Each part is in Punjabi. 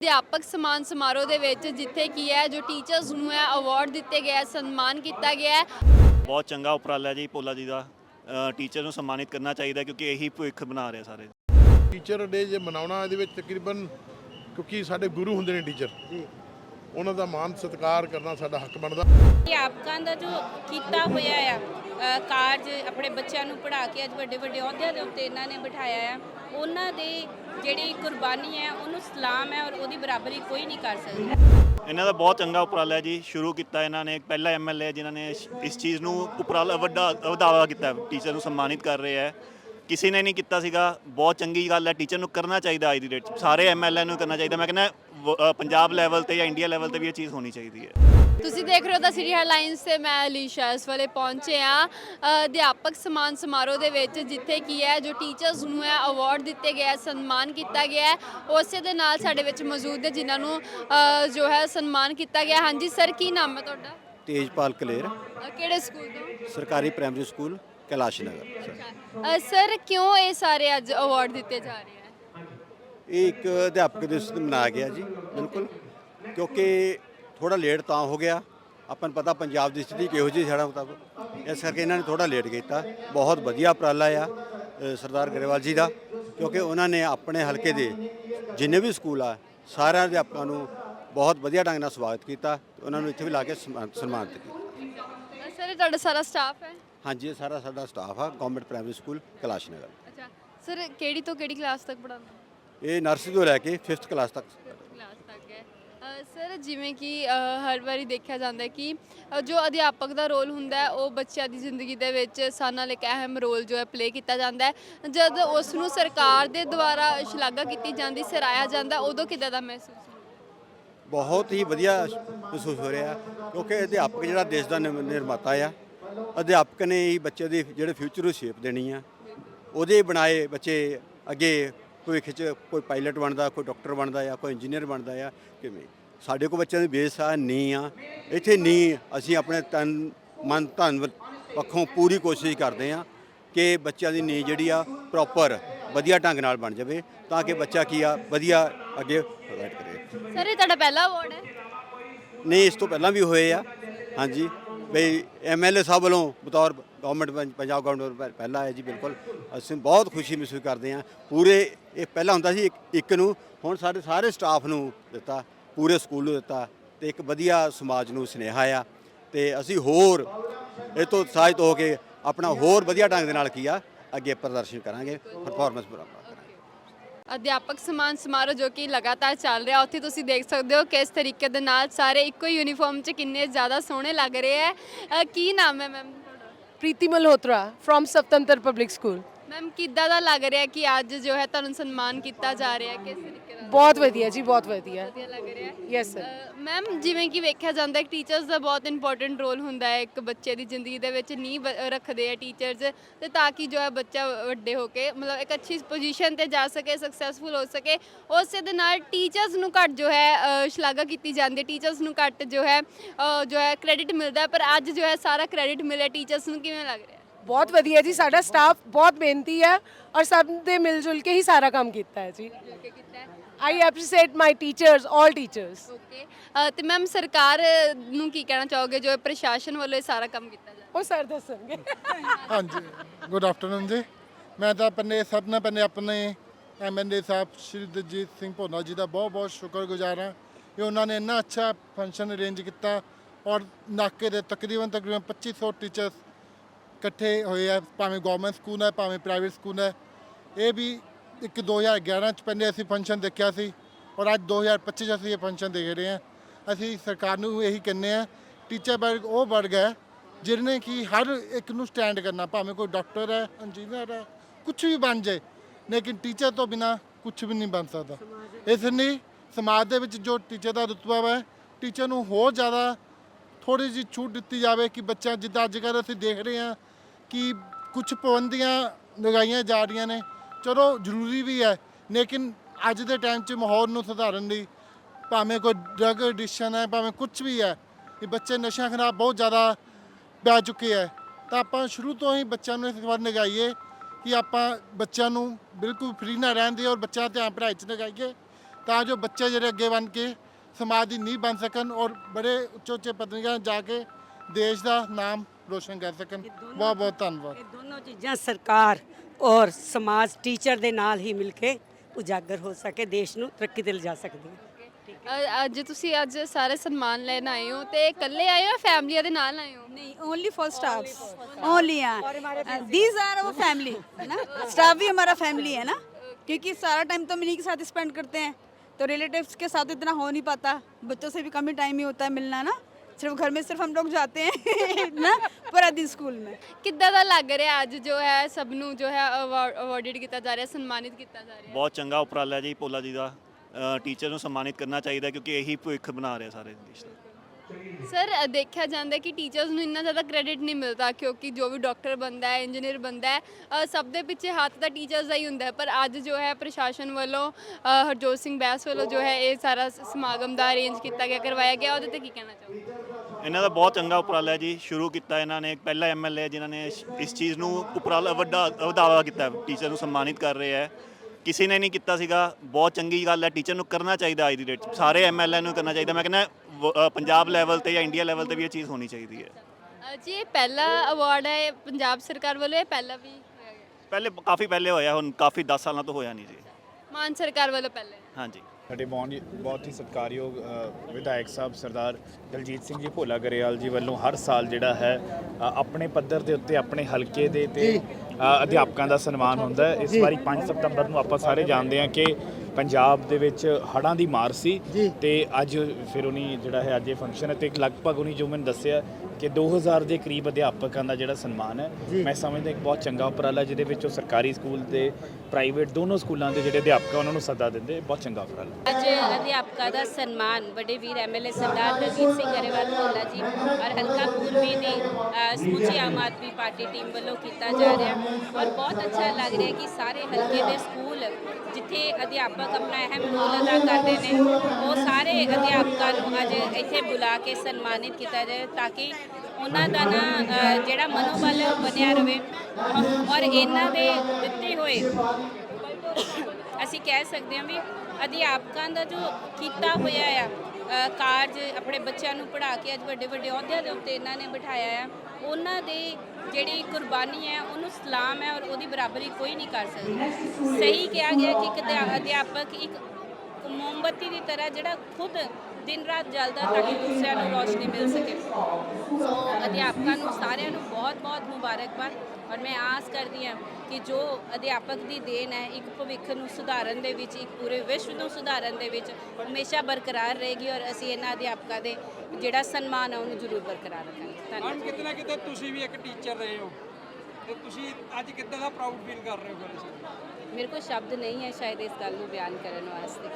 ਅਧਿਆਪਕ ਸਨਮਾਨ ਸਮਾਰੋਹ ਦੇ ਵਿੱਚ ਜਿੱਥੇ ਕੀ ਹੈ ਜੋ ਟੀਚਰਸ ਨੂੰ ਹੈ ਅਵਾਰਡ ਦਿੱਤੇ ਗਏ ਸਨਮਾਨ ਕੀਤਾ ਗਿਆ ਹੈ। ਬਹੁਤ ਚੰਗਾ ਉਪਰਾਲਾ ਜੀ ਭੋਲਾ ਜੀ ਦਾ। ਟੀਚਰ ਨੂੰ ਸਨਮਾਨਿਤ ਕਰਨਾ ਚਾਹੀਦਾ ਕਿਉਂਕਿ ਇਹੀ ਭਵਿੱਖ ਬਣਾ ਰਹੇ ਸਾਰੇ। ਟੀਚਰ ਡੇ ਜੇ ਮਨਾਉਣਾ ਇਹਦੇ ਵਿੱਚ ਤਕਰੀਬਨ ਕਿਉਂਕਿ ਸਾਡੇ ਗੁਰੂ ਹੁੰਦੇ ਨੇ ਟੀਚਰ ਉਹਨਾਂ ਦਾ ਮਾਨ ਸਤਿਕਾਰ ਕਰਨਾ ਸਾਡਾ ਹੱਕ ਬਣਦਾ। ਅਧਿਆਪਕਾਂ ਦਾ ਜੋ ਕੀਤਾ ਹੋਇਆ ਆ ਅ, ਕਾਰਜ ਆਪਣੇ ਬੱਚਿਆਂ ਨੂੰ ਪੜ੍ਹਾ ਕੇ ਅੱਜ ਵੱਡੇ ਵੱਡੇ ਅਹੁਦਿਆਂ ਦੇ ਉੱਤੇ ਇਹਨਾਂ ਨੇ ਬਿਠਾਇਆ ਆ ਉਹਨਾਂ ਦੇ ਜਿਹੜੀ ਕੁਰਬਾਨੀ ਹੈ ਉਹਨੂੰ ਸਲਾਮ ਹੈ ਔਰ ਉਹਦੀ ਬਰਾਬਰੀ ਕੋਈ ਨਹੀਂ ਕਰ ਸਕਦਾ। ਇਹਨਾਂ ਦਾ ਬਹੁਤ ਚੰਗਾ ਉਪਰਾਲਾ ਹੈ ਜੀ ਸ਼ੁਰੂ ਕੀਤਾ ਇਹਨਾਂ ਨੇ ਪਹਿਲਾ ਐਮਐਲਏ ਜਿਨ੍ਹਾਂ ਨੇ ਇਸ- ਇਸ ਚੀਜ਼ ਨੂੰ ਉਪਰਾਲਾ ਵੱਡਾ ਵਧਾਵਾ ਕੀਤਾ ਟੀਚਰ ਨੂੰ ਸਨਮਾਨਿਤ ਕਰ ਰਹੇ ਹੈ। ਕਿਸੇ ਨੇ ਨਹੀਂ ਕੀਤਾ ਸੀਗਾ। ਬਹੁਤ ਚੰਗੀ ਗੱਲ ਹੈ। ਟੀਚਰ ਨੂੰ ਕਰਨਾ ਚਾਹੀਦਾ ਅੱਜ ਦੀ ਡੇਟ 'ਚ। ਸਾਰੇ ਐਮਐਲਏ ਨੂੰ ਕਰਨਾ ਚਾਹੀਦਾ। ਮੈਂ ਕਹਿੰਦਾ ਪੰਜਾਬ ਲੈਵਲ ਤੇ ਜਾਂ ਇੰਡੀਆ ਲੈਵਲ ਤੇ ਵੀ ਇਹ ਚੀਜ਼ ਹੋਣੀ ਚਾਹੀਦੀ ਹੈ। ਤੁਸੀਂ ਦੇਖ ਰਹੇ ਹੋ ਤਾਂ ਸਿਟੀ ਹੈਡਲਾਈਨਸ ਤੇ ਮੈਂ ਅਲੀਸ਼ਾ ਇਸ ਵੇਲੇ ਪਹੁੰਚੇ ਆ ਅਧਿਆਪਕ ਸਨਮਾਨ ਸਮਾਰੋਹ ਦੇ ਵਿੱਚ ਜਿੱਥੇ ਕੀ ਹੈ ਜੋ ਟੀਚਰਸ ਨੂੰ ਹੈ ਅਵਾਰਡ ਦਿੱਤੇ ਗਏ ਸਨਮਾਨ ਕੀਤਾ ਗਿਆ ਉਸੇ ਦੇ ਨਾਲ ਸਾਡੇ ਵਿੱਚ ਮੌਜੂਦ ਹੈ ਜਿਨ੍ਹਾਂ ਨੂੰ ਜੋ ਹੈ ਸਨਮਾਨ ਕੀਤਾ ਗਿਆ। ਹਾਂਜੀ ਸਰ ਕੀ ਨਾਮ ਹੈ ਤੁਹਾਡਾ? ਤੇਜਪਾਲ ਕਲੇਰ। ਕਿਹੜੇ ਸਕੂਲ ਤੋਂ? ਸਰਕਾਰੀ ਪ੍ਰਾਇਮਰੀ ਸਕੂਲ ਕੈਲਾਸ਼ ਨਗਰ ਅ, ਸਰ ਕਿਉਂ ਇਹ ਸਾਰੇ ਅੱਜ ਅਵਾਰਡ ਦਿੱਤੇ ਜਾ ਰਹੇ ਹੈ ਇਹ ਇੱਕ ਅਧਿਆਪਕ ਦਿਵਸ ਮਨਾਇਆ ਗਿਆ ਜੀ ਬਿਲਕੁਲ। ਕਿਉਂਕਿ ਥੋੜਾ ਲੇਟ ਤਾਂ ਹੋ ਗਿਆ। ਆਪਾਂ ਨੂੰ ਪਤਾ ਪੰਜਾਬ ਦੀ ਸਥਿਤੀ ਕਿਹੋ ਜਿਹੀ ਸਾਡਾ ਮੁਤਾਬਕ ਇਸ ਕਰਕੇ ਇਹਨਾਂ ਨੇ ਥੋੜਾ ਲੇਟ ਕੀਤਾ। ਬਹੁਤ ਵਧੀਆ ਉਪਰਾਲਾ ਆ ਅ, ਸਰਦਾਰ ਗਰੇਵਾਲ ਜੀ ਦਾ। ਕਿਉਂਕਿ ਉਹਨਾਂ ਨੇ ਆਪਣੇ ਹਲਕੇ ਦੇ ਜਿੰਨੇ ਵੀ ਸਕੂਲ ਆ ਸਾਰਿਆਂ ਅਧਿਆਪਕਾਂ ਨੂੰ ਬਹੁਤ ਵਧੀਆ ਢੰਗ ਨਾਲ ਸਵਾਗਤ ਕੀਤਾ ਤੇ ਉਹਨਾਂ ਨੂੰ ਇੱਥੇ ਵੀ ਲਾ ਕੇ ਸਨਮਾਨ- ਸਨਮਾਨਿਤ ਕੀਤਾ। ਅ, ਸਰ ਇਹ ਤੁਹਾਡਾ ਸਾਰਾ ਸਟਾਫ ਹੈ? ਹਾਂਜੀ ਇਹ ਸਾਰਾ ਸਾਡਾ ਸਟਾਫ ਆ government primary school Kailash Nagar ਅੱਛਾ ਸਰ ਕਿਹੜੀ ਤੋਂ ਕਿਹੜੀ ਕਲਾਸ ਤੱਕ ਪੜਾਉਂਦੇ ਇਹ ਨਰਸਰੀ ਤੋਂ ਲੈ ਕੇ 5th ਕਲਾਸ ਤੱਕ। ਕਲਾਸ ਤੱਕ ਹੈ। ਅ, ਸਰ ਜਿਵੇਂ ਕਿ ਅ, ਹਰ ਵਾਰੀ ਦੇਖਿਆ ਜਾਂਦਾ ਹੈ ਕਿ ਅ, ਜੋ ਅਧਿਆਪਕ ਦਾ ਰੋਲ ਹੁੰਦਾ ਹੈ ਉਹ ਬੱਚਿਆਂ ਦੀ ਜ਼ਿੰਦਗੀ ਦੇ ਵਿੱਚ ਸਾਰਿਆਂ ਨਾਲ ਇੱਕ ਅਹਿਮ ਰੋਲ ਜੋ ਹੈ ਪਲੇ ਕੀਤਾ ਜਾਂਦਾ ਹੈ। ਜਦ ਉਸ ਨੂੰ ਸਰਕਾਰ ਦੇ ਦੁਆਰਾ ਸ਼ਲਾਘਾ ਕੀਤੀ ਜਾਂਦੀ ਸਰਾਇਆ ਜਾਂਦਾ ਉਦੋਂ ਕਿਦਾਂ ਦਾ ਮਹਿਸੂਸ ਹੁੰਦਾ? ਬਹੁਤ ਹੀ ਵਧੀਆ ਮਹਿਸੂਸ ਹੋ ਰਿਹਾ ਕਿਉਂਕਿ ਅਧਿਆਪਕ ਜਿਹੜਾ ਦੇਸ਼ ਦਾ ਨਿਰ- ਨਿਰਮਾਤਾ ਆ ਅਧਿਆਪਕ ਨੇ ਹੀ ਬੱਚੇ ਦੇ ਜਿਹੜੇ ਫਿਊਚਰ ਨੂੰ ਸ਼ੇਪ ਦੇਣੀ ਆ। ਉਹਦੇ ਬਣਾਏ ਬੱਚੇ ਅੱਗੇ ਭਵਿੱਖ 'ਚ ਕੋਈ ਪਾਇਲਟ ਬਣਦਾ ਕੋਈ ਡਾਕਟਰ ਬਣਦਾ ਆ ਕੋਈ ਇੰਜੀਨੀਅਰ ਬਣਦਾ ਆ ਕਿਵੇਂ। ਸਾਡੇ ਕੋਲ ਬੱਚਿਆਂ ਦੀ ਬੇਸ ਆ ਨੀ ਆ। ਇੱਥੇ ਨੀ ਅਸੀਂ ਆਪਣੇ ਤਨ ਮਨ ਧਨ ਪੱਖੋਂ ਪੂਰੀ ਕੋਸ਼ਿਸ਼ ਕਰਦੇ ਆ ਕਿ ਬੱਚਿਆਂ ਦੀ ਨੀ ਜਿਹੜੀ ਆ ਪ੍ਰੋਪਰ ਵਧੀਆ ਢੰਗ ਨਾਲ ਬਣ ਜਾਵੇ ਤਾਂ ਕਿ ਬੱਚਾ ਕੀ ਆ ਵਧੀਆ ਅੱਗੇ ਪ੍ਰੋਵਾਈਡ ਕਰੇ। ਸਰ ਇਹ ਤੁਹਾਡਾ ਪਹਿਲਾ ਅਵਾਰਡ ਹੈ? ਨਹੀਂ ਇਸ ਤੋਂ ਪਹਿਲਾਂ ਵੀ ਹੋਏ ਆ। ਹਾਂਜੀ। ਬਈ ਐਮਐਲਏ ਸਾਹਿਬ ਵੱਲੋਂ ਬਤੌਰ ਗਵਰਨਮੈਂਟ ਪੰਜਾਬ ਗਵਰਨਮੈਂਟ ਪਹਿ- ਪਹਿਲਾ ਹੈ ਜੀ, ਬਿਲਕੁਲ। ਅਸੀਂ ਬਹੁਤ ਖੁਸ਼ੀ ਮਹਿਸੂਸ ਕਰਦੇ ਹਾਂ। ਪੂਰੇ ਇਹ ਪਹਿਲਾਂ ਹੁੰਦਾ ਸੀ, ਇੱਕ- ਇੱਕ ਨੂੰ ਹੁਣ ਸਾਡੇ ਸਾਰੇ ਸਟਾਫ ਨੂੰ ਦਿੱਤਾ, ਪੂਰੇ ਸਕੂਲ ਨੂੰ ਦਿੱਤਾ ਤੇ ਇੱਕ ਵਧੀਆ ਸਮਾਜ ਨੂੰ ਸੁਨੇਹਾ ਆ ਤੇ ਅਸੀਂ ਹੋਰ ਇਹ ਤੋਂ ਉਤਸ਼ਾਹਿਤ ਹੋ ਕੇ ਆਪਣਾ ਹੋਰ ਵਧੀਆ ਢੰਗ ਦੇ ਨਾਲ ਕੀ ਆ, ਅੱਗੇ ਪ੍ਰਦਰਸ਼ਨ ਕਰਾਂਗੇ ਪਰਫਾਰਮੈਂਸ ਕਰਾਂਗੇ। ਅਧਿਆਪਕ ਸਮਾਨ ਸਮਾਰੋਹ ਜੋ ਕਿ ਲਗਾਤਾਰ ਚੱਲ ਰਿਹਾ ਉੱਥੇ ਤੁਸੀਂ ਦੇਖ ਸਕਦੇ ਹੋ ਕਿਸ ਤਰੀਕੇ ਦੇ ਨਾਲ ਸਾਰੇ ਇੱਕੋ ਹੀ ਯੂਨੀਫਾਰਮ 'ਚ ਕਿੰਨੇ ਜ਼ਿਆਦਾ ਸੋਹਣੇ ਲੱਗ ਰਹੇ ਹੈ। ਅ, ਕੀ ਨਾਮ ਹੈ ਮੈਮ ਤੁਹਾਡਾ? Preeti Malhotra from Swatantra public school ma'am ਕਿੱਦਾਂ ਦਾ ਲੱਗ ਰਿਹਾ ਕਿ ਅੱਜ ਜੋ ਹੈ ਤੁਹਾਨੂੰ ਸਨਮਾਨ ਕੀਤਾ ਜਾ ਰਿਹਾ? ਹੈ ਕਿਸ ਤਰੀਕੇ ਨਾਲ ਬਹੁਤ ਵਧੀਆ ਜੀ ਬਹੁਤ ਵਧੀਆ। ਵਧੀਆ ਲੱਗ ਰਿਹਾ। ਹੈ ਯੈਸ ਸਰ ਮੈਮ ਜਿਵੇਂ ਕਿ ਵੇਖਿਆ ਜਾਂਦਾ ਹੈ ਟੀਚਰਸ ਦਾ ਬਹੁਤ ਇੰਪੋਰਟੈਂਟ ਰੋਲ ਹੁੰਦਾ ਹੈ। ਇੱਕ ਬੱਚੇ ਦੀ ਜ਼ਿੰਦਗੀ ਦੇ ਵਿੱਚ ਨੀਂਹ ਬ- ਰੱਖਦੇ ਆ ਟੀਚਰਸ ਤੇ ਤਾਂ ਕਿ ਜੋ ਹੈ ਬੱਚਾ ਵੱਡੇ ਹੋ ਕੇ ਮਤਲਬ ਇੱਕ ਅੱਛੀ ਪੋਜੀਸ਼ਨ ਤੇ ਜਾ ਸਕੇ ਸਕਸੈਸਫੁਲ ਹੋ ਸਕੇ। ਉਸੇ ਦੇ ਨਾਲ ਟੀਚਰਸ ਨੂੰ ਘੱਟ ਜੋ ਹੈ ਅ, ਸ਼ਲਾਘਾ ਕੀਤੀ ਜਾਂਦੀ ਟੀਚਰਸ ਨੂੰ ਘੱਟ ਜੋ ਹੈ ਅ, ਜੋ ਹੈ ਕ੍ਰੈਡਿਟ ਮਿਲਦਾ ਹੈ। ਪਰ ਅੱਜ ਜੋ ਹੈ ਸਾਰਾ ਕ੍ਰੈਡਿਟ ਮਿਲਿਆ ਟੀਚਰਸ ਨੂੰ। ਕਿਵੇਂ ਲੱਗ ਰਿਹਾ? ਬਹੁਤ ਵਧੀਆ ਜੀ ਸਾਡਾ ਸਟਾਫ ਬਹੁਤ ਮਿਹਨਤੀ ਹੈ ਔਰ ਸਭ ਦੇ ਮਿਲ ਜੁਲ ਕੇ ਹੀ ਸਾਰਾ ਕੰਮ ਕੀਤਾ ਹੈ ਜੀ। I appreciate my teachers 올 teachers okay ਤੇ ਮੈਮ ਸਰਕਾਰ ਨੂੰ ਕੀ ਕਹਿਣਾ ਚਾਹੋਗੇ ਜੋ ਪ੍ਰਸ਼ਾਸਨ ਵੱਲੋਂ ਇਹ ਸਾਰਾ ਕੰਮ ਕੀਤਾ ਜਾ ਰਿਹਾ ਉਹ ਸਰ ਦੱਸਣਗੇ। ਹਾਂਜੀ ਗੁੱਡ ਆਫਟਰਨੂਨ ਜੀ। ਮੈਂ ਤਾਂ ਆਪਣੇ ਸਭ ਨਾਲ ਪਹਿਲੇ ਆਪਣੇ ਐਮਐਨਏ ਸਾਹਿਬ ਸ਼੍ਰੀ ਦਜੀਤ ਸਿੰਘ ਭੋਨਾ ਜੀ ਦਾ ਬਹੁਤ ਬਹੁਤ ਸ਼ੁਕਰਗੁਜ਼ਾਰ ਹਾਂ ਕਿ ਉਹਨਾਂ ਨੇ ਇੰਨਾ ਅੱਛਾ ਫੰਕਸ਼ਨ ਅਰੇਂਜ ਕੀਤਾ ਔਰ ਨਾਕੇ ਦੇ ਤਕਰੀਬਨ ਤਕਰੀਬਨ 2500 ਟੀਚਰਸ ਇਕੱਠੇ ਹੋਏ ਆ, ਭਾਵੇਂ ਗਵਰਨਮੈਂਟ ਸਕੂਲ ਹੈ, ਭਾਵੇਂ ਪ੍ਰਾਈਵੇਟ ਸਕੂਲ ਹੈ। ਇਹ ਵੀ ਇੱਕ 2011 ਚ ਪਹਿਲੇ ਅਸੀਂ ਫੰਕਸ਼ਨ ਦੇਖਿਆ ਸੀ ਔਰ ਅੱਜ 2025 ਚ ਅਸੀਂ ਇਹ ਫੰਕਸ਼ਨ ਦੇਖ ਰਹੇ ਹਾਂ। ਅਸੀਂ ਸਰਕਾਰ ਨੂੰ ਇਹੀ ਕਹਿੰਦੇ ਆ ਟੀਚਰ ਵਰਗ ਉਹ ਵਰਗ ਹੈ ਜਿਹਨੇ ਕਿ ਹਰ ਇੱਕ ਨੂੰ ਸਟੈਂਡ ਕਰਨਾ, ਭਾਵੇਂ ਕੋਈ ਡਾਕਟਰ ਹੈ ਇੰਜੀਨੀਅਰ ਹੈ ਕੁਝ ਵੀ ਬਣ ਜਾਏ, ਲੇਕਿਨ ਟੀਚਰ ਤੋਂ ਬਿਨਾ ਕੁਝ ਵੀ ਨਹੀਂ ਬਣ ਸਕਦਾ। ਇਸ ਲਈ ਸਮਾਜ ਦੇ ਵਿੱਚ ਜੋ ਟੀਚਰ ਦਾ ਰੁਤਬਾ ਹੈ ਟੀਚਰ ਨੂੰ ਹੋਰ ਜ਼ਿਆਦਾ ਥੋੜੀ ਜਿਹੀ ਛੂਟ ਦਿੱਤੀ ਜਾਵੇ ਕਿ ਬੱਚਾ ਜਿੱਦਾਂ ਅੱਜ ਕੱਲ੍ਹ ਅਸੀਂ ਦੇਖ ਰਹੇ ਹਾਂ ਕਿ ਕੁਝ ਪਾਬੰਦੀਆਂ ਲਗਾਈਆਂ ਜਾ ਰਹੀਆਂ ਨੇ। ਚਲੋ, ਜ਼ਰੂਰੀ ਵੀ ਹੈ, ਲੇਕਿਨ ਅੱਜ ਦੇ ਟਾਈਮ 'ਚ ਮਾਹੌਲ ਨੂੰ ਸੁਧਾਰਨ ਲਈ ਭਾਵੇਂ ਕੋਈ ਡਰਗ ਐਡਿਕਸ਼ਨ ਹੈ, ਭਾਵੇਂ ਕੁਝ ਵੀ ਹੈ, ਇਹ ਬੱਚੇ ਨਸ਼ਿਆਂ ਖਿਲਾਫ ਬਹੁਤ ਜ਼ਿਆਦਾ ਪੈ ਚੁੱਕੇ ਹੈ। ਤਾਂ ਆਪਾਂ ਸ਼ੁਰੂ ਤੋਂ ਹੀ ਬੱਚਿਆਂ ਨੂੰ ਇਸ ਵਾਰ ਲਗਾਈਏ ਕਿ ਆਪਾਂ ਬੱਚਿਆਂ ਨੂੰ ਬਿਲਕੁਲ ਫ੍ਰੀ ਨਾ ਰਹਿਣ ਦੇ ਔਰ ਬੱਚਿਆਂ ਦਾ ਧਿਆਨ ਪੜ੍ਹਾਈ 'ਚ ਲਗਾਈਏ ਤਾਂ ਜੋ ਬੱਚੇ ਜਿਹੜੇ ਅੱਗੇ ਬਣ ਕੇ ਸਮਾਜ ਦੀ ਨੀਂਹ ਬਣ ਸਕਣ ਔਰ ਬੜੇ ਉੱਚੇ ਉੱਚੇ ਪਦਵੀਆਂ ਜਾ ਕੇ ਦੇਸ਼ ਦਾ ਨਾਮ ਰੋਸ਼ਨ ਕਰ ਸਕਣ ਬਹੁਤ ਬਹੁਤ ਧੰਨਵਾਦ ਇਹ ਦੋਨੋਂ ਚੀਜ਼ਾਂ ਸਰਕਾਰ ਔਰ ਸਮਾਜ ਟੀਚਰ ਦੇ ਨਾਲ ਹੀ ਮਿਲ ਕੇ ਉਜਾਗਰ ਹੋ ਸਕੇ ਦੇਸ਼ ਨੂੰ ਤਰੱਕੀ ਤੇ ਲਿਜਾ ਸਕਦੀਆਂ ਅ- ਅੱਜ ਤੁਸੀਂ ਅੱਜ ਸਾਰੇ ਸਨਮਾਨ ਲੈਣ ਆਏ ਹੋ ਤੇ ਇਕੱਲੇ ਆਏ ਹੋ ਫੈਮਲੀਆਂ ਦੇ ਨਾਲ ਆਏ ਹੋ नहीं ओनली फॉर स्टाफ ओनली यहाँ दीज आर अवर फैमिली है ना स्टाफ भी हमारा फैमिली है ना क्योंकि सारा टाइम तो हम इन्हीं के साथ स्पेंड करते हैं तो रिलेटिव्स के साथ इतना हो नहीं पाता बच्चों से भी कम ही टाइम ही होता है मिलना ना सिर्फ घर में सिर्फ हम लोग जाते हैं ना पूरा दिन स्कूल में ਕਿੱਦਾਂ ਦਾ ਲੱਗ ਰਿਹਾ ਅੱਜ ਜੋ ਹੈ ਸਭ ਨੂੰ ਜੋ ਹੈ ਅਵਾਰਡਡ ਕੀਤਾ ਜਾ ਰਿਹਾ ਸਨਮਾਨਿਤ ਕੀਤਾ ਜਾ ਰਿਹਾ ਬਹੁਤ ਚੰਗਾ ਉਪਰਾਲਾ ਹੈ ਜੀ ਭੋਲਾ ਜੀ ਦਾ ਟੀਚਰ ਨੂੰ ਸਨਮਾਨਿਤ ਕਰਨਾ ਚਾਹੀਦਾ ਕਿਉਂਕਿ ਇਹੀ ਭਵਿੱਖ ਬਣਾ ਰਿਹਾ ਸਾਰੇ ਦੇਸ਼ ਦਾ ਸਰ ਅ, ਦੇਖਿਆ ਜਾਂਦਾ ਹੈ ਕਿ ਟੀਚਰਸ ਨੂੰ ਇੰਨਾ ਜ਼ਿਆਦਾ ਕ੍ਰੈਡਿਟ ਨਹੀਂ ਮਿਲਦਾ ਕਿਉਂਕਿ ਜੋ ਵੀ ਡਾਕਟਰ ਬੰਦਾ ਹੈ ਇੰਜੀਨੀਅਰ ਬੰਦਾ ਹੈ ਅ, ਸਭ ਦੇ ਪਿੱਛੇ ਹੱਥ ਤਾਂ ਟੀਚਰਸ ਦਾ ਹੀ ਹੁੰਦਾ ਹੈ ਪਰ ਅੱਜ ਜੋ ਹੈ ਪ੍ਰਸ਼ਾਸਨ ਵੱਲੋਂ ਅ, ਹਰਜੋਤ ਸਿੰਘ ਬੈਸ ਵੱਲੋਂ ਜੋ ਹੈ ਇਹ ਸਾਰਾ ਸ- ਸਮਾਗਮ ਦਾ ਅਰੇਂਜ ਕੀਤਾ ਗਿਆ ਕਰਵਾਇਆ ਗਿਆ ਉਹਦੇ ਤੇ ਕੀ ਕਹਿਣਾ ਚਾਹੋਗੇ ਇਹਨਾਂ ਦਾ ਬਹੁਤ ਚੰਗਾ ਉਪਰਾਲਾ ਹੈ ਜੀ। ਸ਼ੁਰੂ ਕੀਤਾ ਇਹਨਾਂ ਨੇ ਪਹਿਲਾ ਐਮਐਲਏ ਜਿਨ੍ਹਾਂ ਨੇ ਇਸ- ਇਸ ਚੀਜ਼ ਨੂੰ ਉਪਰਾਲਾ ਵੱਡਾ ਵਧਾਵਾ ਕੀਤਾ ਟੀਚਰ ਨੂੰ ਸਨਮਾਨਿਤ ਕਰ ਰਹੇ ਹੈ। ਕਿਸੇ ਨੇ ਨਹੀਂ ਕੀਤਾ ਸੀਗਾ। ਬਹੁਤ ਚੰਗੀ ਗੱਲ ਹੈ ਟੀਚਰ ਨੂੰ ਕਰਨਾ ਚਾਹੀਦਾ ਅੱਜ ਦੀ ਡੇਟ 'ਚ। ਸਾਰੇ ਐਮਐਲਏ ਨੂੰ ਕਰਨਾ ਚਾਹੀਦਾ। ਮੈਂ ਕਹਿੰਦਾ ਵ- ਅ, ਪੰਜਾਬ ਲੈਵਲ ਤੇ ਜਾਂ ਇੰਡੀਆ ਲੈਵਲ ਤੇ ਵੀ ਇਹ ਚੀਜ਼ ਹੋਣੀ ਚਾਹੀਦੀ ਹੈ। ਅ, ਜੀ ਇਹ ਪਹਿਲਾ ਅਵਾਰਡ ਹੈ ਇਹ ਪੰਜਾਬ ਸਰਕਾਰ ਵੱਲੋਂ ਇਹ ਪਹਿਲਾ ਵੀ ਹੋਇਆ ਗਿਆ। ਪਹਿਲੇ ਕਾਫੀ ਪਹਿਲੇ ਹੋਇਆ ਹੁਣ ਕਾਫੀ 10 ਸਾਲਾਂ ਤੋਂ ਹੋਇਆ ਨਹੀਂ ਜੀ। ਮਾਨ ਸਰਕਾਰ ਵੱਲੋਂ ਪਹਿਲੇ। ਹਾਂਜੀ। ਸਾਡੇ ਬਹੁਤ ਹੀ- ਬਹੁਤ ਹੀ ਸਤਿਕਾਰਯੋਗ ਵਿਧਾਇਕ ਸਾਹਿਬ ਸਰਦਾਰ ਦਲਜੀਤ ਸਿੰਘ ਜੀ ਭੋਲਾ ਗਰੇਵਾਲ ਜੀ ਵੱਲੋਂ ਹਰ ਸਾਲ ਜਿਹੜਾ ਹੈ ਆਪਣੇ ਪੱਧਰ ਦੇ ਉੱਤੇ ਆਪਣੇ ਹਲਕੇ ਦੇ ਤੇ ਅਧਿਆਪਕਾਂ ਦਾ ਸਨਮਾਨ ਹੁੰਦਾ ਹੈ। ਇਸ ਵਾਰੀ 5 ਸਤੰਬਰ ਨੂੰ ਆਪਾਂ ਸਾਰੇ ਜਾਣਦੇ ਹਾਂ ਕਿ ਪੰਜਾਬ ਦੇ ਵਿੱਚ ਹੜ੍ਹਾਂ ਦੀ ਮਾਰ ਸੀ ਤੇ ਅੱਜ ਫਿਰ ਉਹਨੀ ਜਿਹੜਾ ਹੈ ਅੱਜ ਇਹ ਫੰਕਸ਼ਨ ਹੈ ਤੇ ਲਗਭਗ ਉਹਨੀ ਜੋ ਮੈਨੂੰ ਦੱਸਿਆ ਕਿ 2000 ਦੇ ਕਰੀਬ ਅਧਿਆਪਕਾਂ ਦਾ ਜਿਹੜਾ ਸਨਮਾਨ ਹੈ ਮੈਂ ਸਮਝਦਾ ਇੱਕ ਬਹੁਤ ਚੰਗਾ ਉਪਰਾਲਾ ਜਿਹਦੇ ਵਿੱਚ ਉਹ ਸਰਕਾਰੀ ਸਕੂਲ ਤੇ ਪ੍ਰਾਈਵੇਟ ਦੋਨੋਂ ਸਕੂਲਾਂ ਦੇ ਜਿਹੜੇ ਅਧਿਆਪਕ ਉਹਨਾਂ ਨੂੰ ਸੱਦਾ ਦਿੰਦੇ ਬਹੁਤ ਚੰਗਾ ਉਪਰਾਲਾ। ਅੱਜ ਅਧਿਆਪਕਾਂ ਦਾ ਸਨਮਾਨ ਵੱਡੇ ਵੀਰ ਐਮਐਲਏ ਸਰਦਾਰ ਦਲਜੀਤ ਸਿੰਘ ਗਰੇਵਾਲ ਭੋਲਾ ਜੀ ਔਰ ਹਲਕਾ ਪੂਰਬੀ ਦੀ ਸਮੁੱਚੀ ਆਮ ਆਦਮੀ ਪਾਰਟੀ ਟੀਮ ਵੱਲੋਂ ਕੀਤਾ ਜਾ ਰਿਹਾ ਔਰ ਬਹੁਤ ਅੱਛਾ ਲੱਗ ਰਿਹਾ ਕਿ ਸਾਰੇ ਹਲਕੇ ਦੇ ਸਕੂਲ ਜਿੱਥੇ ਅਧਿਆਪਕ ਆਪਣਾ ਅਹਿਮ ਰੋਲ ਅਦਾ ਕਰਦੇ ਨੇ। ਉਹ ਸਾਰੇ ਅਧਿਆਪਕਾਂ ਨੂੰ ਅੱਜ ਇੱਥੇ ਬੁਲਾ ਕੇ ਸਨਮਾਨਿਤ ਕੀਤਾ ਜਾਏ ਤਾਂ ਕਿ ਉਹਨਾਂ ਦਾ ਨਾ ਜਿਹੜਾ ਮਨੋਬਲ ਬਣਿਆ ਰਵੇ। ਔਰ ਇਹਨਾਂ ਦੇ ਦਿੱਤੇ ਹੋਏ ਅਸੀਂ ਕਹਿ ਸਕਦੇ ਹਾਂ ਵੀ ਅਧਿਆਪਕਾਂ ਦਾ ਜੋ ਕੀਤਾ ਹੋਇਆ ਆ ਕਾਰਜ ਆਪਣੇ ਬੱਚਿਆਂ ਨੂੰ ਪੜ੍ਹਾ ਕੇ ਅੱਜ ਵੱਡੇ ਵੱਡੇ ਅਹੁਦਿਆਂ ਦੇ ਉੱਤੇ ਇਹਨਾਂ ਨੇ ਬਿਠਾਇਆ ਆ, ਉਹਨਾਂ ਦੇ ਜਿਹੜੀ ਕੁਰਬਾਨੀ ਹੈ, ਉਹਨੂੰ ਸਲਾਮ ਹੈ ਔਰ ਉਹਦੀ ਬਰਾਬਰੀ ਕੋਈ ਨਹੀਂ ਕਰ ਸਕਦਾ। ਸਹੀ ਕਿਹਾ ਗਿਆ ਕਿ ਇੱਕ ਅਧਿਆ- ਅਧਿਆਪਕ ਇੱਕ ਮੋਮਬੱਤੀ ਦੀ ਤਰ੍ਹਾਂ ਜਿਹੜਾ ਖੁਦ ਦਿਨ ਰਾਤ ਜਲਦਾ ਤਾਂ ਕਿ ਦੂਸਰਿਆਂ ਨੂੰ ਰੋਸ਼ਨੀ ਮਿਲ ਸਕੇ। ਸੋ ਅਧਿਆਪਕਾਂ ਨੂੰ ਸਾਰਿਆਂ ਨੂੰ ਬਹੁਤ-ਬਹੁਤ ਮੁਬਾਰਕਬਾਦ ਔਰ ਮੈਂ ਆਸ ਕਰਦੀ ਹਾਂ ਕਿ ਜੋ ਅਧਿਆਪਕ ਦੀ ਦੇਣ ਹੈ, ਇੱਕ ਭਵਿੱਖ ਨੂੰ ਸੁਧਾਰਨ ਦੇ ਵਿੱਚ, ਇੱਕ ਪੂਰੇ ਵਿਸ਼ਵ ਨੂੰ ਸੁਧਾਰਨ ਦੇ ਵਿੱਚ ਹਮੇਸ਼ਾ ਬਰਕਰਾਰ ਰਹੇਗੀ ਔਰ ਅਸੀਂ ਇਹਨਾਂ ਅਧਿਆਪਕਾਂ ਦੇ ਜਿਹੜਾ ਸਨਮਾਨ ਹੈ ਉਹਨੂੰ ਜ਼ਰੂਰ ਬਰਕਰਾਰ ਰੱਖਾਂਗੇ। ਧੰਨਵਾਦ। ਕਿਤੇ ਨਾ ਕਿਤੇ ਤੁਸੀਂ ਵੀ ਇੱਕ ਟੀਚਰ ਰਹੇ ਹੋ। ਤੇ ਤੁਸੀਂ ਅੱਜ ਕਿੱਦਾਂ ਦਾ ਪ੍ਰਾਊਡ ਫੀਲ ਕਰ ਰਹੇ ਹੋ ਫਿਰ ਇਸ ਮੇਰੇ ਕੋਲ ਸ਼ਬਦ ਨਹੀਂ ਹੈ ਸ਼ਾਇਦ ਇਸ ਗੱਲ ਨੂੰ ਬਿਆਨ ਕਰਨ ਵਾਸਤੇ।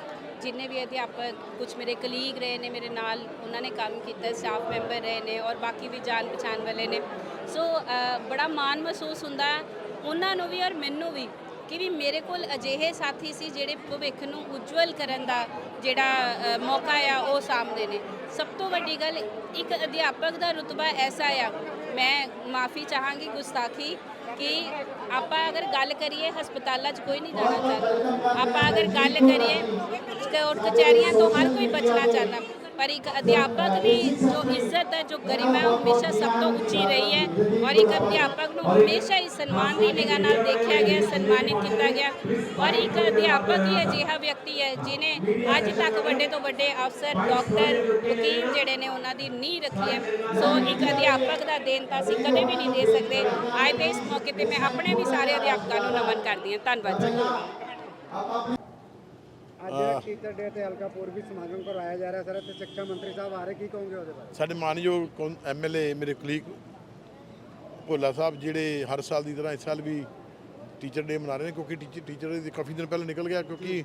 ਜਿੰਨੇ ਵੀ ਅਧਿਆਪਕ ਕੁਝ ਮੇਰੇ ਕਲੀਗ ਰਹੇ ਨੇ ਮੇਰੇ ਨਾਲ ਉਹਨਾਂ ਨੇ ਕੰਮ ਕੀਤਾ ਸਟਾਫ ਮੈਂਬਰ ਰਹੇ ਨੇ ਔਰ ਬਾਕੀ ਵੀ ਜਾਣ ਪਛਾਣ ਵਾਲੇ ਨੇ। ਸੋ ਅ, ਬੜਾ ਮਾਣ ਮਹਿਸੂਸ ਹੁੰਦਾ ਹੈ ਉਹਨਾਂ ਨੂੰ ਵੀ ਔਰ ਮੈਨੂੰ ਵੀ ਕਿ ਵੀ ਮੇਰੇ ਕੋਲ ਅਜਿਹੇ ਸਾਥੀ ਸੀ ਜਿਹੜੇ ਭਵਿੱਖ ਨੂੰ ਉਜਵਲ ਕਰਨ ਦਾ ਜਿਹੜਾ ਅ, ਮੌਕਾ ਆ ਉਹ ਸਾਹਮਣੇ ਨੇ। ਸਭ ਤੋਂ ਵੱਡੀ ਗੱਲ ਇੱਕ ਅਧਿਆਪਕ ਦਾ ਰੁਤਬਾ ਐਸਾ ਆ ਮੈਂ ਮਾਫੀ ਚਾਹਾਂਗੀ ਗੁਸਤਾਖੀ ਕਿ ਆਪਾਂ ਅਗਰ ਗੱਲ ਕਰੀਏ, ਹਸਪਤਾਲਾਂ 'ਚ ਕੋਈ ਨਹੀਂ ਜਾਣਾ ਚਾਹੁੰਦਾ। ਆਪਾਂ ਅਗਰ ਗੱਲ ਕਰੀਏ ਕੋਰਟ ਕਚਹਿਰੀਆਂ ਤੋਂ ਹਰ ਕੋਈ ਬਚਣਾ ਚਾਹੁੰਦਾ। ਪਰ ਇੱਕ ਅਧਿਆਪਕ ਦੀ ਜੋ ਇੱਜ਼ਤ ਹੈ, ਜੋ ਗਰਿਮਾ ਹੈ, ਉਹ ਹਮੇਸ਼ਾ ਸਭ ਤੋਂ ਉੱਚੀ ਰਹੀ ਹੈ ਔਰ ਇੱਕ ਅਧਿਆਪਕ ਨੂੰ ਹਮੇਸ਼ਾ ਹੀ ਸਨਮਾਨ ਦੀ ਨਿਗਾਹ ਨਾਲ ਦੇਖਿਆ ਗਿਆ, ਸਨਮਾਨਿਤ ਕੀਤਾ ਗਿਆ ਔਰ ਇੱਕ ਅਧਿਆਪਕ ਹੀ ਅਜਿਹਾ ਵਿਅਕਤੀ ਹੈ ਜਿਨੇ ਅੱਜ ਤੱਕ ਵੱਡੇ ਤੋਂ ਵੱਡੇ ਅਫਸਰ, ਡਾਕਟਰ, ਵਕੀਲ ਜਿਹੜੇ ਨੇ ਉਹਨਾਂ ਦੀ ਨੀਂਹ ਰੱਖੀ ਹੈ। ਸੋ ਇੱਕ ਅਧਿਆਪਕ ਦਾ ਦੇਣ ਤਾਂ ਅਸੀਂ ਕਦੇ ਵੀ ਨਹੀਂ ਦੇ ਸਕਦੇ। ਅੱਜ ਦੇ ਇਸ ਮੌਕੇ ਤੇ ਮੈਂ ਆਪਣੇ ਵੀ ਸਾਰੇ ਅਧਿਆਪਕਾਂ ਨੂੰ ਨਮਨ ਕਰਦੀ ਹਾਂ। ਧੰਨਵਾਦ ਜੀ। ਅੱਜ ਟੀਚਰ ਡੇ ਤੇ ਹਲਕਾ ਪੂਰਬੀ ਸਮਾਗਮ ਕਰਵਾਇਆ ਜਾ ਰਿਹਾ ਸਰ? ਤੇ ਸਿੱਖਿਆ ਮੰਤਰੀ ਸਾਹਿਬ ਆ ਰਹੇ ਕੀ ਕਹੋਗੇ ਉਹਦੇ ਬਾਰੇ? ਸਾਡੇ ਮਾਨਯੋਗ ਐਮਐਲਏ ਮੇਰੇ ਕੁਲੀਗ ਭੋਲਾ ਸਾਹਿਬ ਜਿਹੜੇ ਹਰ ਸਾਲ ਦੀ ਤਰ੍ਹਾਂ ਇਸ ਸਾਲ ਵੀ ਟੀਚਰ ਡੇ ਮਨਾ ਰਹੇ ਨੇ ਕਿਉਂਕਿ ਟੀਚਰ ਟੀਚਰ ਦੇ ਕਾਫੀ ਦਿਨ ਪਹਿਲਾਂ ਨਿਕਲ ਗਿਆ ਕਿਉਂਕਿ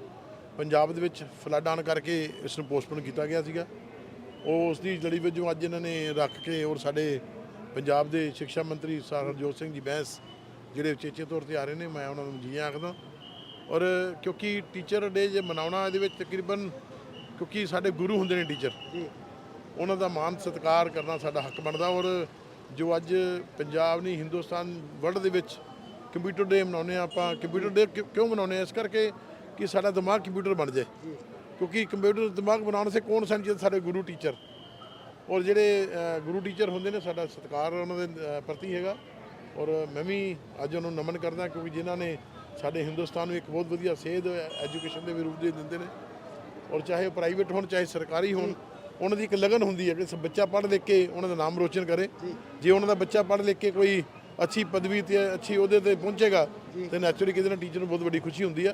ਪੰਜਾਬ ਦੇ ਵਿੱਚ ਫਲੱਡ ਆਉਣ ਕਰਕੇ ਇਸ ਨੂੰ ਪੋਸਟਪੋਨ ਕੀਤਾ ਗਿਆ ਸੀਗਾ। ਉਹ ਉਸ ਦੀ ਜੜੀ ਵਜੋਂ ਅੱਜ ਇਹਨਾਂ ਨੇ ਰੱਖ ਕੇ ਔਰ ਸਾਡੇ ਪੰਜਾਬ ਦੇ ਸਿੱਖਿਆ ਮੰਤਰੀ ਸਰ ਹਰਜੋਤ ਸਿੰਘ ਜੀ ਬੈਂਸ ਜਿਹੜੇ ਉਚੇਚੇ ਤੌਰ ਤੇ ਆ ਰਹੇ ਨੇ ਮੈਂ ਉਹਨਾਂ ਨੂੰ ਜੀ ਆਖਦਾ। ਔਰ ਕਿਉਂਕਿ ਟੀਚਰ ਡੇ ਜੇ ਮਨਾਉਣਾ ਇਹਦੇ ਵਿੱਚ ਤਕਰੀਬਨ ਕਿਉਂਕਿ ਸਾਡੇ ਗੁਰੂ ਹੁੰਦੇ ਨੇ ਟੀਚਰ ਉਹਨਾਂ ਦਾ ਮਾਨ ਸਤਿਕਾਰ ਕਰਨਾ ਸਾਡਾ ਹੱਕ ਬਣਦਾ ਔਰ ਜੋ ਅੱਜ ਪੰਜਾਬ ਨਹੀਂ ਹਿੰਦੁਸਤਾਨ ਵਰਲਡ ਦੇ ਵਿੱਚ ਕੰਪਿਊਟਰ ਡੇ ਮਨਾਉਂਦੇ ਹਾਂ ਆਪਾਂ ਕੰਪਿਊਟਰ ਡੇ ਕਿਉਂ ਮਨਾਉਂਦੇ ਹਾਂ? ਇਸ ਕਰਕੇ ਕਿ ਸਾਡਾ ਦਿਮਾਗ ਕੰਪਿਊਟਰ ਬਣ ਜਾਏ। ਕਿਉਂਕਿ ਕੰਪਿਊਟਰ ਦਿਮਾਗ ਬਣਾਉਣ ਸੇ ਕੌਣ ਸਨ ਜੀ ਸਾਡੇ ਗੁਰੂ ਟੀਚਰ ਔਰ ਜਿਹੜੇ ਗੁਰੂ ਟੀਚਰ ਹੁੰਦੇ ਨੇ ਸਾਡਾ ਸਤਿਕਾਰ ਉਹਨਾਂ ਦੇ ਪ੍ਰਤੀ ਹੈਗਾ। ਔਰ ਮੈਂ ਵੀ ਅੱਜ ਉਹਨਾਂ ਨੂੰ ਨਮਨ ਕਰਦਾ ਕਿਉਂਕਿ ਜਿਨ੍ਹਾਂ ਨੇ ਸਾਡੇ ਹਿੰਦੁਸਤਾਨ ਨੂੰ ਇੱਕ ਬਹੁਤ ਵਧੀਆ ਸੇਧ ਐਜੂਕੇਸ਼ਨ ਦੇ ਰੂਪ ਦੇ ਦਿੰਦੇ ਨੇ। ਔਰ ਚਾਹੇ ਪ੍ਰਾਈਵੇਟ ਹੋਣ ਚਾਹੇ ਸਰਕਾਰੀ ਹੋਣ ਉਹਨਾਂ ਦੀ ਇੱਕ ਲਗਨ ਹੁੰਦੀ ਹੈ ਕਿ ਬੱਚਾ ਪੜ੍ਹ ਲਿਖ ਕੇ ਉਹਨਾਂ ਦਾ ਨਾਮ ਰੋਸ਼ਨ ਕਰੇ। ਜੇ। ਉਹਨਾਂ ਦਾ ਬੱਚਾ ਪੜ੍ਹ ਲਿਖ ਕੇ ਕੋਈ ਅੱਛੀ ਪਦਵੀ ਤੇ ਅੱਛੀ ਉਹਦੇ ਤੇ ਪਹੁੰਚੇਗਾ ਤੇ ਨੈਚੁਰਲੀ ਕਿਤੇ ਨਾ ਟੀਚਰ ਨੂੰ ਬਹੁਤ ਵੱਡੀ ਖੁਸ਼ੀ ਹੁੰਦੀ ਹੈ।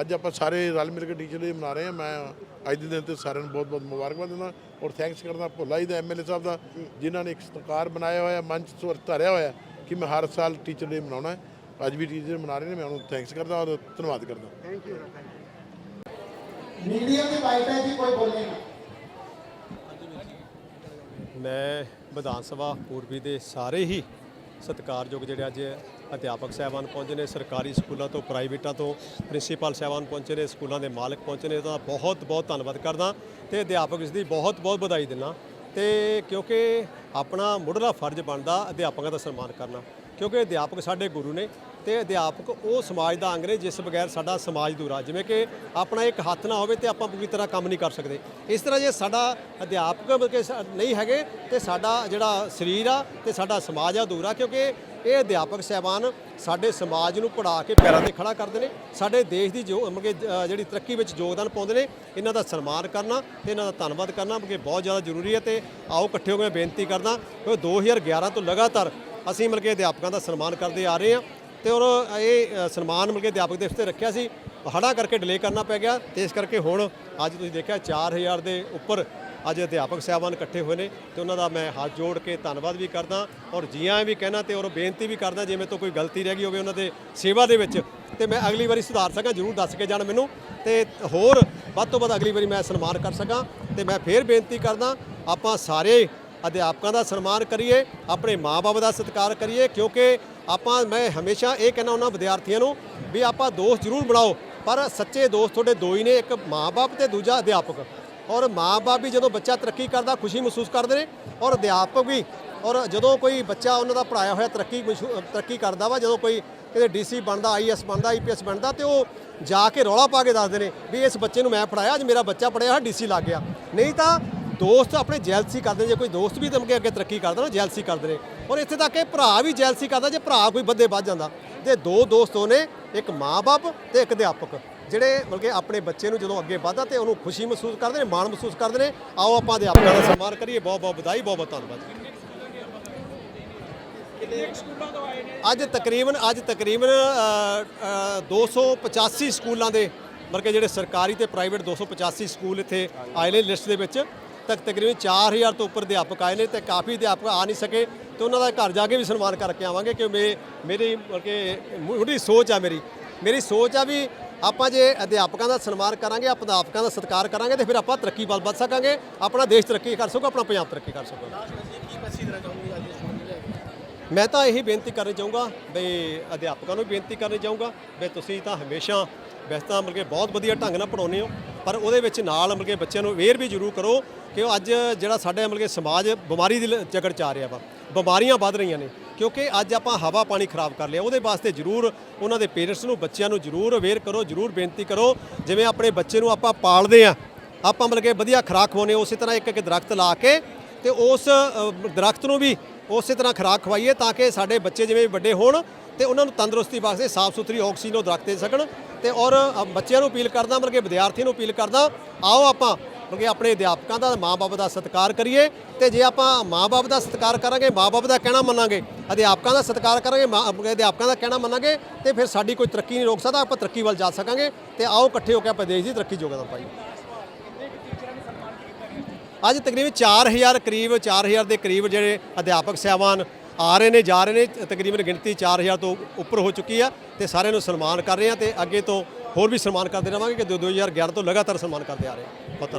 ਅੱਜ ਆਪਾਂ ਸਾਰੇ ਰਲ ਮਿਲ ਕੇ ਟੀਚਰ ਡੇ ਮਨਾ ਰਹੇ ਹਾਂ। ਮੈਂ ਅੱਜ ਦੇ ਦਿਨ ਤੇ ਸਾਰਿਆਂ ਨੂੰ ਬਹੁਤ ਬਹੁਤ ਮੁਬਾਰਕਬਾਦ ਦਿੰਦਾ ਔਰ ਥੈਂਕਸ ਕਰਦਾ ਭੁੱਲਾ ਜੀ ਦਾ ਐਮਐਲਏ ਸਾਹਿਬ ਦਾ ਜਿਨ੍ਹਾਂ ਨੇ ਇੱਕ ਸਤਿਕਾਰ ਬਣਾਇਆ ਹੋਇਆ ਮੰਚ ਧਾਰਿਆ ਹੋਇਆ ਕਿ ਮੈਂ ਹਰ ਸਾਲ ਟੀਚਰ ਡੇ ਮਨਾਉਣਾ ਹੈ। ਅੱਜ ਵੀ ਟੀਚਰ ਮਨਾ ਰਹੇ ਨੇ ਮੈਂ ਉਹਨੂੰ ਥੈਂਕਸ ਕਰਦਾ ਔਰ ਧੰਨਵਾਦ ਕਰਦਾ। ਥੈਂਕ ਯੂ ਮੀਡੀਆ ਦੀ ਬਾਈਟ ਹੈ ਜੀ ਕੋਈ ਬੋਲੇ ਨਾ। ਮੈਂ ਵਿਧਾਨ ਸਭਾ ਪੂਰਬੀ ਦੇ ਸਾਰੇ ਹੀ ਸਤਿਕਾਰਯੋਗ ਜਿਹੜੇ ਅੱਜ ਅਧਿਆਪਕ ਸਾਹਿਬਾਨ ਪਹੁੰਚੇ ਨੇ ਸਰਕਾਰੀ ਸਕੂਲਾਂ ਤੋਂ ਪ੍ਰਾਈਵੇਟਾਂ ਤੋਂ ਪ੍ਰਿੰਸੀਪਲ ਸਾਹਿਬਾਨ ਪਹੁੰਚੇ ਨੇ ਸਕੂਲਾਂ ਦੇ ਮਾਲਕ ਪਹੁੰਚੇ ਨੇ ਤਾਂ ਬਹੁਤ ਬਹੁਤ ਧੰਨਵਾਦ ਕਰਦਾ ਤੇ ਅਧਿਆਪਕ ਇਸ ਦੀ ਬਹੁਤ ਬਹੁਤ ਵਧਾਈ ਦਿੰਦਾ ਤੇ ਕਿਉਂਕਿ ਆਪਣਾ ਮੁੱਢਲਾ ਫਰਜ਼ ਬਣਦਾ ਅਧਿਆਪਕਾਂ ਦਾ ਸਨਮਾਨ ਕਰਨਾ। ਕਿਉਂਕਿ ਅਧਿਆਪਕ ਸਾਡੇ ਗੁਰੂ ਨੇ ਤੇ ਅਧਿਆਪਕ ਉਹ ਸਮਾਜ ਦਾ ਅੰਗ ਨੇ ਜਿਸ ਬਗੈਰ ਸਾਡਾ ਸਮਾਜ ਅਧੂਰਾ। ਜਿਵੇਂ ਕਿ ਆਪਣਾ ਇੱਕ ਹੱਥ ਨਾ ਹੋਵੇ ਤੇ ਆਪਾਂ ਪੂਰੀ ਤਰ੍ਹਾਂ ਕੰਮ ਨਹੀਂ ਕਰ ਸਕਦੇ। ਇਸ ਤਰ੍ਹਾਂ ਜੇ ਸਾਡਾ ਅਧਿਆਪਕ ਮਤਲਬ ਕਿ ਨਹੀਂ ਹੈਗੇ ਤੇ ਸਾਡਾ ਜਿਹੜਾ ਸਰੀਰ ਆ ਤੇ ਸਾਡਾ ਸਮਾਜ ਆ ਅਧੂਰਾ ਕਿਉਂਕਿ ਇਹ ਅਧਿਆਪਕ ਸਹਿਬਾਨ ਸਾਡੇ ਸਮਾਜ ਨੂੰ ਪੜ੍ਹਾ ਕੇ ਪੈਰਾਂ ਤੇ ਖੜਾ ਕਰਦੇ ਨੇ। ਸਾਡੇ ਦੇਸ਼ ਦੀ ਜੋ ਮਤਲਬ ਕਿ ਜਿਹੜੀ ਤਰੱਕੀ ਵਿੱਚ ਯੋਗਦਾਨ ਪਾਉਂਦੇ ਨੇ, ਇਹਨਾਂ ਦਾ ਸਨਮਾਨ ਕਰਨਾ ਤੇ ਇਹਨਾਂ ਦਾ ਧੰਨਵਾਦ ਕਰਨਾ ਮਤਲਬ ਕਿ ਬਹੁਤ ਜ਼ਿਆਦਾ ਜ਼ਰੂਰੀ ਹੈ ਤੇ ਆਓ ਇਕੱਠੇ ਹੋ ਕੇ ਮੈਂ ਬੇਨਤੀ ਕਰਦਾ ਕਿ 2011 ਤੋਂ ਲਗਾਤਾਰ ਅਸੀਂ ਮਤਲਬ ਕਿ ਅਧਿਆਪਕਾਂ ਦਾ ਸਨਮਾਨ ਕਰਦੇ ਆ ਰਹੇ ਹਾਂ ਤੇ ਔਰ ਇਹ ਸਨਮਾਨ ਮਤਲਬ ਕਿ ਅਧਿਆਪਕ ਦਿਵਸ ਤੇ ਰੱਖਿਆ ਸੀ। ਹੜਾ ਕਰਕੇ ਡਿਲੇ ਕਰਨਾ ਪੈ ਗਿਆ ਤੇ ਇਸ ਕਰਕੇ ਹੁਣ ਅੱਜ ਤੁਸੀਂ ਦੇਖਿਆ 4000 ਦੇ ਉੱਪਰ ਅੱਜ ਅਧਿਆਪਕ ਸਾਹਿਬਾਨ ਇਕੱਠੇ ਹੋਏ ਨੇ ਤੇ ਉਹਨਾਂ ਦਾ ਮੈਂ ਹੱਥ ਜੋੜ ਕੇ ਧੰਨਵਾਦ ਵੀ ਕਰਦਾ ਔਰ ਜੀਆਂ ਵੀ ਕਹਿਣਾ ਤੇ ਔਰ ਬੇਨਤੀ ਵੀ ਕਰਦਾ ਜਿਵੇਂ ਤੋਂ ਕੋਈ ਗਲਤੀ ਰਹਿ ਗਈ ਹੋਵੇ ਉਹਨਾਂ ਦੇ ਸੇਵਾ ਦੇ ਵਿੱਚ ਤੇ ਮੈਂ ਅਗਲੀ ਵਾਰੀ ਸੁਧਾਰ ਸਕਾਂ, ਜਰੂਰ ਦੱਸ ਕੇ ਜਾਣ ਮੈਨੂੰ ਤੇ ਹੋਰ ਵੱਧ ਤੋਂ ਵੱਧ ਅਗਲੀ ਵਾਰੀ ਮੈਂ ਸਨਮਾਨ ਕਰ ਸਕਾਂ ਤੇ ਮੈਂ ਫੇਰ ਬੇਨਤੀ ਕਰਦਾ ਆਪਾਂ ਸਾਰੇ ਅਧਿਆਪਕਾਂ ਦਾ ਸਨਮਾਨ ਕਰੀਏ, ਆਪਣੇ ਮਾਪੇ ਦਾ ਸਤਿਕਾਰ ਕਰੀਏ, ਕਿਉਂਕਿ ਆਪਾਂ, ਮੈਂ ਹਮੇਸ਼ਾ ਇਹ ਕਹਿੰਦਾ ਉਹਨਾਂ ਵਿਦਿਆਰਥੀਆਂ ਨੂੰ ਵੀ ਆਪਾਂ ਦੋਸਤ ਜ਼ਰੂਰ ਬਣਾਓ, ਪਰ ਸੱਚੇ ਦੋਸਤ ਤੁਹਾਡੇ ਦੋ ਹੀ ਨੇ, ਇੱਕ ਮਾਪੇ ਤੇ ਦੂਜਾ ਅਧਿਆਪਕ। ਔਰ ਮਾਪੇ ਵੀ ਜਦੋਂ ਬੱਚਾ ਤਰੱਕੀ ਕਰਦਾ, ਖੁਸ਼ੀ ਮਹਿਸੂਸ ਕਰਦੇ ਨੇ, ਔਰ ਅਧਿਆਪਕ ਵੀ, ਔਰ ਜਦੋਂ ਕੋਈ ਬੱਚਾ ਉਹਨਾਂ ਦਾ ਪੜਾਇਆ ਹੋਇਆ ਤਰੱਕੀ ਮਹਿਸੂ- ਤਰੱਕੀ ਕਰਦਾ ਵਾ, ਜਦੋਂ ਕੋਈ ਕਿਤੇ ਡੀਸੀ ਬਣਦਾ ਆਈਐਸ ਬਣਦਾ ਆਈਪੀਐਸ ਬਣਦਾ, ਤੇ ਉਹ ਜਾ ਕੇ ਰੌਲਾ ਪਾ ਕੇ ਦੱਸਦੇ ਨੇ ਵੀ ਇਸ ਬੱਚੇ ਨੂੰ ਮੈਂ ਪੜਾਇਆ ਅੱਜ ਮੇਰਾ ਬੱਚਾ ਪੜਿਆ ਹੋਇਆ ਡੀਸੀ ਲੱਗ ਗਿਆ। ਨਹੀਂ ਤਾਂ ਦੋਸਤ ਆਪਣੇ ਜੈਲਸੀ ਕਰਦੇ ਨੇ ਜੇ ਕੋਈ ਦੋਸਤ ਵੀ ਤਮਕੇ ਅੱਗੇ ਤਰੱਕੀ ਕਰਦਾ ਨਾ ਜੈਲਸੀ ਕਰਦੇ ਨੇ। ਔਰ ਇੱਥੇ ਤੱਕ ਕਿ ਭਰਾ ਵੀ ਜੈਲਸੀ ਕਰਦਾ ਜੇ ਭਰਾ ਕੋਈ ਬੰਦੇ ਵੱਧ ਜਾਂਦਾ। ਤੇ ਦੋ ਦੋਸਤੋਂ ਨੇ ਇੱਕ ਮਾਂ-ਬਾਪ ਤੇ ਇੱਕ ਅਧਿਆਪਕ ਜਿਹੜੇ ਮਤਲਬ ਕਿ ਆਪਣੇ ਬੱਚੇ ਨੂੰ ਜਦੋਂ ਅੱਗੇ ਵਧਦਾ ਤੇ ਉਹਨੂੰ ਖੁਸ਼ੀ ਮਹਿਸੂਸ ਕਰਦੇ ਨੇ ਮਾਣ ਮਹਿਸੂਸ ਕਰਦੇ ਨੇ। ਆਓ ਆਪਾਂ ਅਧਿਆਪਕਾਂ ਦਾ ਸਨਮਾਨ ਕਰੀਏ। ਬਹੁਤ ਬਹੁਤ ਵਧਾਈ ਬਹੁਤ ਬਹੁਤ ਧੰਨਵਾਦ। ਅੱਜ ਤਕਰੀਬਨ ਅੱਜ ਤਕਰੀਬਨ ਅ, ਅ, 285 ਸਕੂਲਾਂ ਦੇ ਮਤਲਬ ਕਿ ਜਿਹੜੇ ਸਰਕਾਰੀ ਤੇ ਪ੍ਰਾਈਵੇਟ 285 ਸਕੂਲ ਇੱਥੇ ਆਏ ਨੇ ਲਿਸਟ ਦੇ ਵਿੱਚ। ਤੱਕ ਤਕਰੀਬਨ 4000 ਤੋਂ ਉੱਪਰ ਅਧਿਆਪਕ ਆਏ ਨੇ ਤੇ ਕਾਫੀ ਅਧਿਆਪਕ ਆ ਨਹੀਂ ਸਕੇ ਤੇ ਉਹਨਾਂ ਦਾ ਘਰ ਜਾ ਕੇ ਵੀ ਸਨਮਾਨ ਕਰਕੇ ਆਵਾਂਗੇ ਕਿ ਮੇ ਮੇਰੀ ਮਤਲਬ ਕਿ ਮੁੱਢੀ ਸੋਚ ਆ ਮੇਰੀ। ਮੇਰੀ ਸੋਚ ਆ ਵੀ ਆਪਾਂ ਜੇ ਅਧਿਆਪਕਾਂ ਦਾ ਸਨਮਾਨ ਕਰਾਂਗੇ ਆਪਾਂ ਅਧਿਆਪਕਾਂ ਦਾ ਸਤਿਕਾਰ ਕਰਾਂਗੇ ਤੇ ਫਿਰ ਆਪਾਂ ਤਰੱਕੀ ਵੱਲ ਵੱਧ ਸਕਾਂਗੇ ਆਪਣਾ ਦੇਸ਼ ਤਰੱਕੀ ਕਰ ਸਕੂਗਾ ਆਪਣਾ ਪੰਜਾਬ ਤਰੱਕੀ ਕਰ ਸਕੂਗਾ ਮੈਂ ਤਾਂ ਇਹੀ ਬੇਨਤੀ ਕਰਨੀ ਚਾਹੂੰਗਾ ਵੀ ਅਧਿਆਪਕਾਂ ਨੂੰ ਵੀ ਬੇਨਤੀ ਕਰਨੀ ਚਾਹੂੰਗਾ ਵੀ ਤੁਸੀਂ ਤਾਂ ਹਮੇਸ਼ਾ ਵੈਸੇ ਤਾਂ ਮਤਲਬ ਕਿ ਬਹੁਤ ਵਧੀਆ ਢੰਗ ਨਾਲ ਪੜਾਉਂਦੇ ਹੋ ਪਰ ਉਹਦੇ ਵਿੱਚ ਨਾਲ ਮਤਲਬ ਕਿ ਬੱਚਿਆਂ ਨੂੰ ਅਵੇਅਰ ਵੀ ਜ਼ਰੂਰ ਕਰੋ ਕਿ ਉਹ ਅੱਜ ਜਿਹੜਾ ਸਾਡੇ ਮਤਲਬ ਕਿ ਸਮਾਜ ਬਿਮਾਰੀ ਦੀ ਲ- ਜਗੜ ਚ ਆ ਰਿਹਾ ਵਾ ਬਿਮਾਰੀਆਂ ਵੱਧ ਰਹੀਆਂ ਨੇ ਕਿਉਂਕਿ ਅੱਜ ਆਪਾਂ ਹਵਾ ਪਾਣੀ ਖਰਾਬ ਕਰ ਲਿਆ ਉਹਦੇ ਵਾਸਤੇ ਜ਼ਰੂਰ ਉਹਨਾਂ ਦੇ ਪੇਰੈਂਟਸ ਨੂੰ ਬੱਚਿਆਂ ਨੂੰ ਜ਼ਰੂਰ ਅਵੇਅਰ ਕਰੋ ਜ਼ਰੂਰ ਬੇਨਤੀ ਕਰੋ ਜਿਵੇਂ ਆਪਣੇ ਬੱਚੇ ਨੂੰ ਆਪਾਂ ਪਾਲਦੇ ਆ ਆਪਾਂ ਮਤਲਬ ਕਿ ਵਧੀਆ ਖੁਰਾਕ ਖਵਾਉਂਦੇ ਉਸੇ ਤਰ੍ਹਾਂ ਇੱਕ ਇੱਕ ਦਰਖਤ ਲਾ ਕੇ ਤੇ ਉਸ ਅ, ਦਰਖਤ ਨੂੰ ਵੀ ਉਸੇ ਤਰ੍ਹਾਂ ਖੁਰਾਕ ਖਵਾਈਏ ਤਾਂ ਕਿ ਸਾਡੇ ਬੱਚੇ ਜਿਵੇਂ ਵੱਡੇ ਹੋਣ ਤੇ ਉਹਨਾਂ ਨੂੰ ਤੰਦਰੁਸਤੀ ਵਾਸਤੇ ਸਾਫ਼ ਸੁਥਰੀ ਆਕਸੀਜਨ ਉਹ ਦਰਖਤ ਦੇ ਸਕਣ ਤੇ ਔਰ ਬੱਚਿਆਂ ਨੂੰ ਅਪੀਲ ਕਰਦਾ ਮਤਲਬ ਕਿ ਵਿਦਿਆਰਥੀਆਂ ਨੂੰ ਅਪੀਲ ਕਰਦਾ ਆਓ ਆਪਾਂ ਕਿਉਂਕਿ ਆਪਣੇ ਅਧਿਆਪਕਾਂ ਦਾ ਮਾਪੇ ਦਾ ਸਤਿਕਾਰ ਕਰੀਏ ਤੇ ਜੇ ਆਪਾਂ ਮਾਪੇ ਦਾ ਸਤਿਕਾਰ ਕਰਾਂਗੇ ਮਾਪੇ ਦਾ ਕਹਿਣਾ ਮੰਨਾਂਗੇ, ਅਧਿਆਪਕਾਂ ਦਾ ਸਤਿਕਾਰ ਕਰਾਂਗੇ, ਮਾਂ- ਅਧਿਆਪਕਾਂ ਦਾ ਕਹਿਣਾ ਮੰਨਾਂਗੇ, ਤੇ ਫਿਰ ਸਾਡੀ ਕੋਈ ਤਰੱਕੀ ਨਹੀਂ ਰੋਕ ਸਕਦਾ, ਆਪਾਂ ਤਰੱਕੀ ਵੱਲ ਜਾ ਸਕਾਂਗੇ ਤੇ ਆਓ ਇਕੱਠੇ ਹੋ ਕੇ ਆਪਾਂ ਦੇਸ਼ ਦੀ ਤਰੱਕੀ ਯੋਗਦਾਨ ਪਾਈਏ ਅੱਜ ਤਕਰੀਬਨ 4000 ਕਰੀਬ 4000 ਦੇ ਕਰੀਬ ਜਿਹੜੇ ਅਧਿਆਪਕ ਸਹਿਬਾਨ ਆ ਰਹੇ ਨੇ, ਜਾ ਰਹੇ ਨੇ, ਤਕਰੀਬਨ ਗਿਣਤੀ 4000 ਤੋਂ ਉੱਪਰ ਹੋ ਚੁੱਕੀ ਆ ਤੇ ਸਾਰਿਆਂ ਨੂੰ ਸਨਮਾਨ ਕਰ ਰਹੇ ਆ ਤੇ ਅੱਗੇ ਤੋਂ ਹੋਰ ਵੀ ਸਨਮਾਨ ਕਰਦੇ ਰਵਾਂਗੇ ਕਿ 2011 ਤੋਂ ਲਗਾਤਾਰ ਸਨਮਾਨ ਕਰਦੇ ਆ ਰਹੇ ਪਤਨ